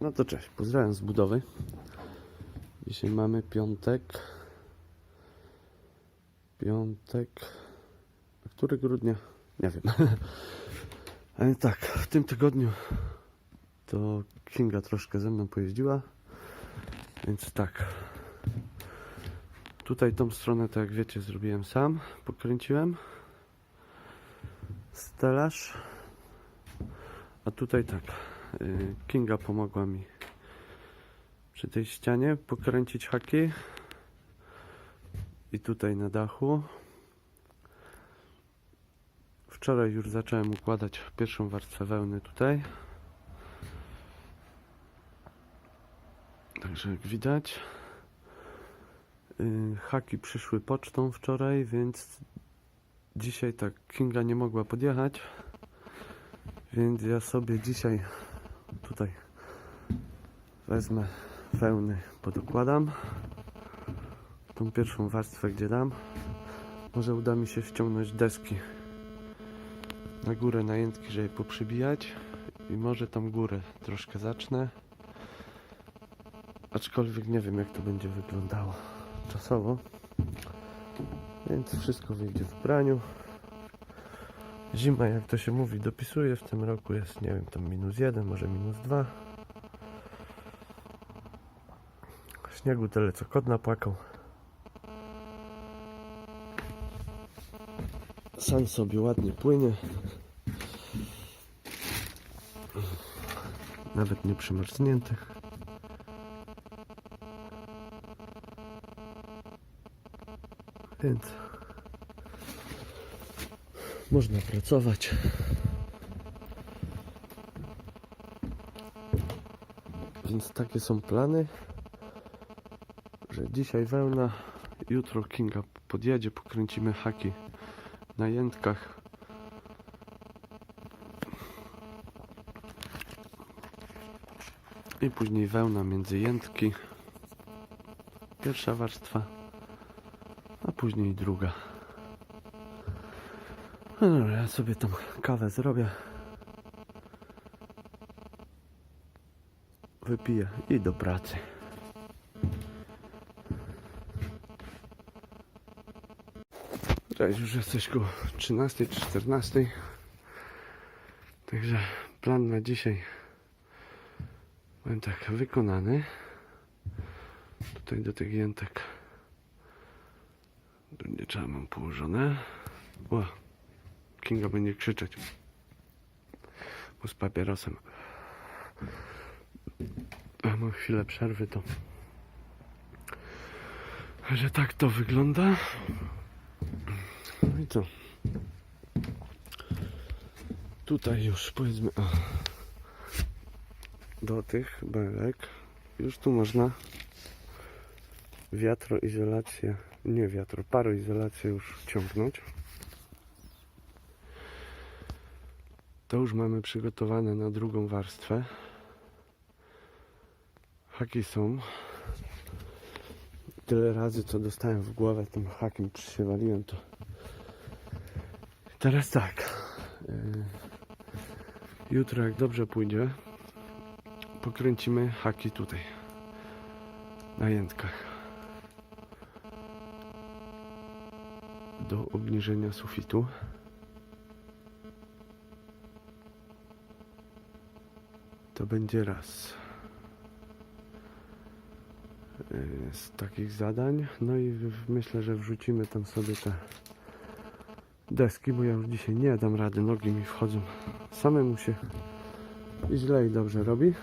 No to cześć, pozdrawiam z budowy. Dzisiaj mamy piątek. Piątek. Który grudnia? Nie wiem. Ale tak, w tym tygodniu to Kinga troszkę ze mną pojeździła. Więc tak. Tutaj tą stronę, tak jak wiecie, zrobiłem sam. Pokręciłem. Stelaż. A tutaj tak. Y, Kinga pomogła mi przy tej ścianie pokręcić haki. I tutaj na dachu. Wczoraj już zacząłem układać pierwszą warstwę wełny tutaj. Także jak widać, yy, haki przyszły pocztą wczoraj, więc dzisiaj tak Kinga nie mogła podjechać. Więc ja sobie dzisiaj tutaj wezmę wełny, podokładam tą pierwszą warstwę, gdzie dam. Może uda mi się ściągnąć deski na górę najętki, żeby poprzybijać i może tam górę troszkę zacznę. Aczkolwiek nie wiem jak to będzie wyglądało czasowo. Więc wszystko wyjdzie w praniu. Zima, jak to się mówi, dopisuje. W tym roku jest, nie wiem, tam minus jeden, może minus dwa. Śniegu tyle, co kot napłakał. Sam sobie ładnie płynie. Nawet nie przymarznięty. Więc można pracować. Więc takie są plany, że dzisiaj wełna, jutro Kinga podjedzie, pokręcimy haki na jętkach. I później wełna między jętki. Pierwsza warstwa, a później druga. No dobra, ja sobie tą kawę zrobię. Wypiję i do pracy. Cześć, już jesteś koło 13 czy 14. Także plan na dzisiaj powiem tak wykonany. Tutaj do tych jętek nie trzeba mam położone. O, Kinga będzie krzyczeć. Bo z papierosem. A mam chwilę przerwy to. Że tak to wygląda. No i co? Tutaj już powiedzmy o, do tych belek już tu można wiatroizolację, nie wiatro, paroizolację już ciągnąć. To już mamy przygotowane na drugą warstwę. Haki są. Tyle razy co dostałem w głowę tym hakiem przywaliłem to. Teraz tak. y, Jutro jak dobrze pójdzie, pokręcimy haki tutaj. Na jętkach. Do obniżenia sufitu. To będzie raz y, z takich zadań. No i myślę, że wrzucimy tam sobie te deski, bo ja już dzisiaj nie dam rady, nogi mi wchodzą. Samemu się i źle i dobrze robi.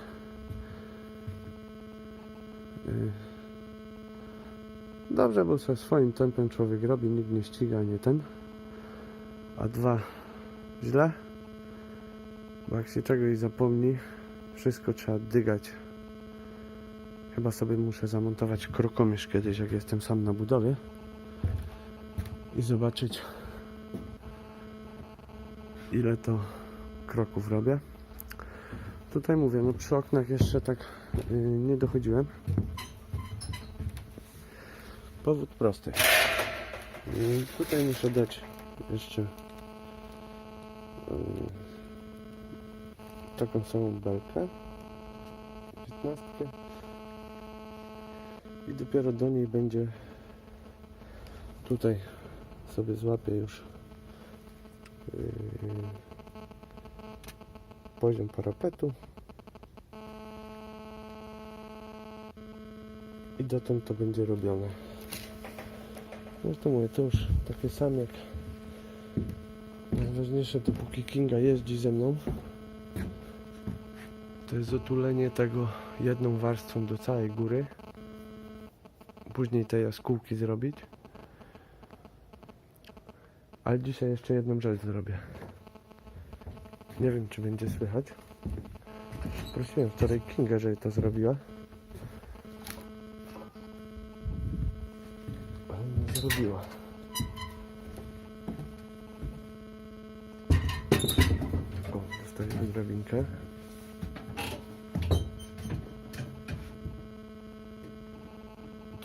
Y, Dobrze, bo sobie swoim tempem człowiek robi, nikt nie ściga, nie ten. A dwa, źle. Bo jak się czegoś zapomni, wszystko trzeba dygać. Chyba sobie muszę zamontować krokomierz kiedyś, jak jestem sam na budowie. I zobaczyć, ile to kroków robię. Tutaj mówię, no przy oknach jeszcze tak yy, nie dochodziłem. Powód prosty. Yy, tutaj muszę dać jeszcze yy, taką samą belkę. piętnastkę. I dopiero do niej będzie tutaj sobie złapię już yy, poziom parapetu. I dotąd to będzie robione. No to mówię, to już takie same jak najważniejsze dopóki Kinga jeździ ze mną to jest otulenie tego jedną warstwą do całej góry. Później te jaskółki zrobić. Ale dzisiaj jeszcze jedną rzecz zrobię. Nie wiem czy będzie słychać. Prosiłem wczoraj Kinga, żeby to zrobiła. Ale nie zrobiła. O, dostaliśmy drabinkę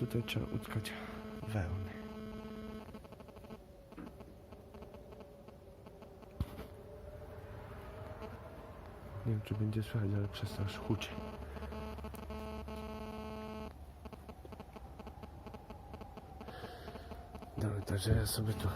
Tutaj trzeba utkać wełny. Nie wiem, czy będzie słychać, ale aż huczy. Dobra, także ja sobie tu